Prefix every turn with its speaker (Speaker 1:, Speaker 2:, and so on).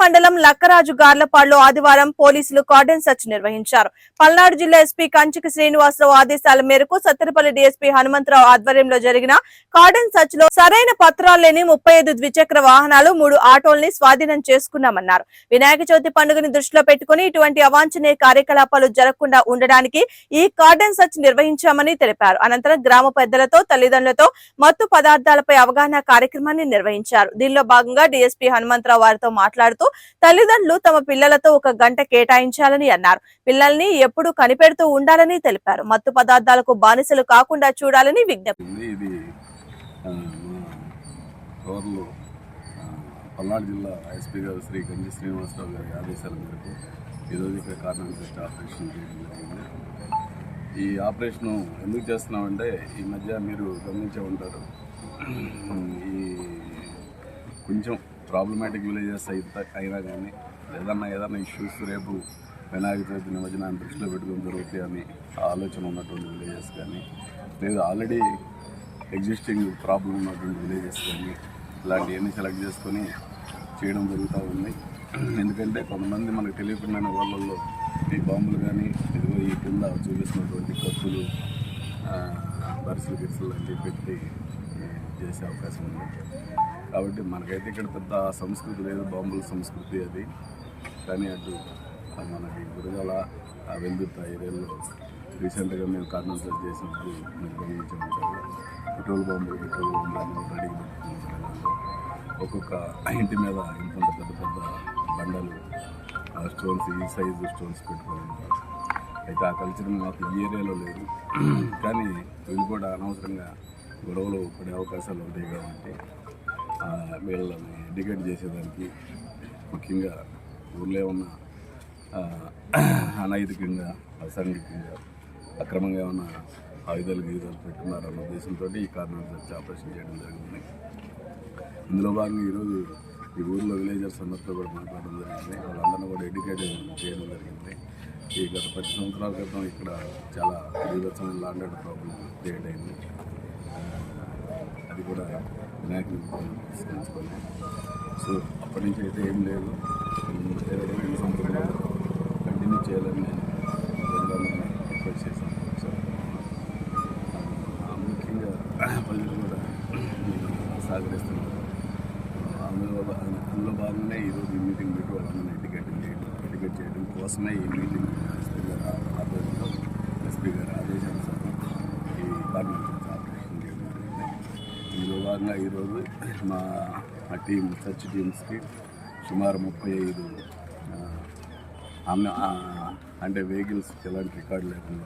Speaker 1: మండలం లక్కరాజు గార్లపాడులో ఆదివారం పోలీసులు కార్డన్ సర్చ్ నిర్వహించారు. పల్నాడు జిల్లా ఎస్పీ కంచికి శ్రీనివాసరావు ఆదేశాల మేరకు సత్తెనపల్లి డీఎస్పీ హనుమంతరావు ఆధ్వర్యంలో జరిగిన కార్డన్ సర్చ్లో సరైన పత్రాలు లేని ముప్పై ఐదు ద్విచక్ర వాహనాలు మూడు ఆటోల్ని స్వాధీనం చేసుకున్నామన్నారు. వినాయక చవితి పండుగని దృష్టిలో పెట్టుకుని ఇటువంటి అవాంఛనీయ కార్యకలాపాలు జరగకుండా ఉండడానికి ఈ కార్డన్ సర్చ్ నిర్వహించామని తెలిపారు. అనంతరం గ్రామ పెద్దలతో తల్లిదండ్రులతో మత్తు పదార్థాలపై అవగాహన కార్యక్రమాన్ని నిర్వహించారు. దీనిలో భాగంగా డీఎస్పీ హనుమంతరావు వారితో మాట్లాడుతూ తల్లిదండ్రులు తమ పిల్లలతో ఒక గంట కేటాయించాలని అన్నారు. పిల్లల్ని ఎప్పుడు కనిపెడుతూ ఉండాలని తెలిపారు. మత్తు పదార్థాలకు బానిసలు కాకుండా చూడాలని విజ్ఞప్తి.
Speaker 2: పల్నాడు జిల్లా ఎస్పీ గారు శ్రీ గంజి శ్రీనివాసరావు గారి ఆదేశాల మేరకు ఈరోజు ఇక్కడ కారణం టెస్ట్ ఆపరేషన్ చేయడం జరిగింది. ఈ ఆపరేషను ఎందుకు చేస్తున్నామంటే ఈ మధ్య మీరు గమనించే ఉంటారు ఈ కొంచెం ప్రాబ్లమాటిక్ విలేజెస్ అయితే అయినా కానీ ఏదన్నా ఏదన్నా ఇష్యూస్ రేపు వినాయక చవితి నిమజ్జనాన్ని దృష్టిలో పెట్టుకుని జరుగుతాయని అని ఆలోచన ఉన్నటువంటి విలేజెస్ కానీ లేదా ఆల్రెడీ ఎగ్జిస్టింగ్ ప్రాబ్లం ఉన్నటువంటి విలేజెస్ కానీ ఇలాంటివన్నీ సెలెక్ట్ చేసుకొని చేయడం జరుగుతూ ఉంది. ఎందుకంటే కొంతమంది మనకు తెలియకుండా వాళ్ళల్లో ఈ బాంబులు కానీ ఇదిగో ఈ కింద చూపిస్తున్నటువంటి కప్పులు బరిసెలు గిరిసెలు లాంటివి పెట్టి చేసే అవకాశం ఉంది. కాబట్టి మనకైతే ఇక్కడ పెద్ద సంస్కృతి లేదు బాంబుల సంస్కృతి అది. కానీ అటు మనకి గురజాల ఆ ఏరియాలో రీసెంట్గా మేము కార్నర్ సెర్చ్ చేసినప్పుడు మీరు గమనించాము పెట్రోల్ బాంబులు పెట్రోల్ బాంబులు రెడీ ఒక్కొక్క ఇంటి మీద ఇంత పెద్ద పెద్ద బండలు ఆ స్టోన్స్ ఈ సైజు స్టోన్స్ పెట్టుకోవాలి అయితే ఆ కల్చర్ మాకు ఈ ఏరియాలో లేదు. కానీ వీళ్ళు కూడా అనవసరంగా గొడవలు పడే అవకాశాలు ఉంటాయి కాబట్టి వీళ్ళని ఎడ్యుకేట్ చేసేదానికి ముఖ్యంగా ఊళ్ళో ఉన్న అనైతికంగా అసాంఘికంగా అక్రమంగా ఉన్న ఆయుధాలు గీతాలు పెట్టుకున్నారన్న ఉద్దేశంతో ఈ కారణాలు వచ్చి ఆపరేషన్ చేయడం జరిగింది. ఇందులో భాగంగా ఈరోజు ఈ ఊర్లో విలేజర్స్ అందరితో కూడా మాట్లాడడం జరిగింది. వాళ్ళందరినీ కూడా ఎడ్యుకేట్ చేయడం జరిగింది. ఈ గత పది సంవత్సరాల క్రితం ఇక్కడ చాలా విధమైన లాండ్ ప్రాబ్లం క్రియేట్ అయింది. అది కూడా వినాయకుని తీసుకొని సో అప్పటి నుంచి అయితే ఏం లేదు. ఏదైనా రెండు సంవత్సరాలు కంటిన్యూ చేయాలని నేను వెళ్ళాలని రిక్వెస్ట్ చేశాను. సార్ ముఖ్యంగా ప్రజలు కూడా సహకరిస్తున్నారు అందులో అందులో భాగంగానే ఈరోజు ఈ మీటింగ్ పెట్టి వాళ్ళందరినీ ఎడ్యుకేట్ చేయడం ఎడ్యుకేట్ చేయడం కోసమే ఈ మీటింగ్ ఎస్పీ గారు ఆధ్వర్యంలో ఎస్పీ గారు ఆదేశానుసారం ఈ కార్మిక ఆపరేషన్ చేయడం జరిగింది ఇందులో భాగంగా ఈరోజు మా మా టీం సర్చ్ టీమ్స్కి సుమారు ముప్పై ఐదు ఆ, అంటే వెహికల్స్ ఎలాంటి రికార్డు లేకుండా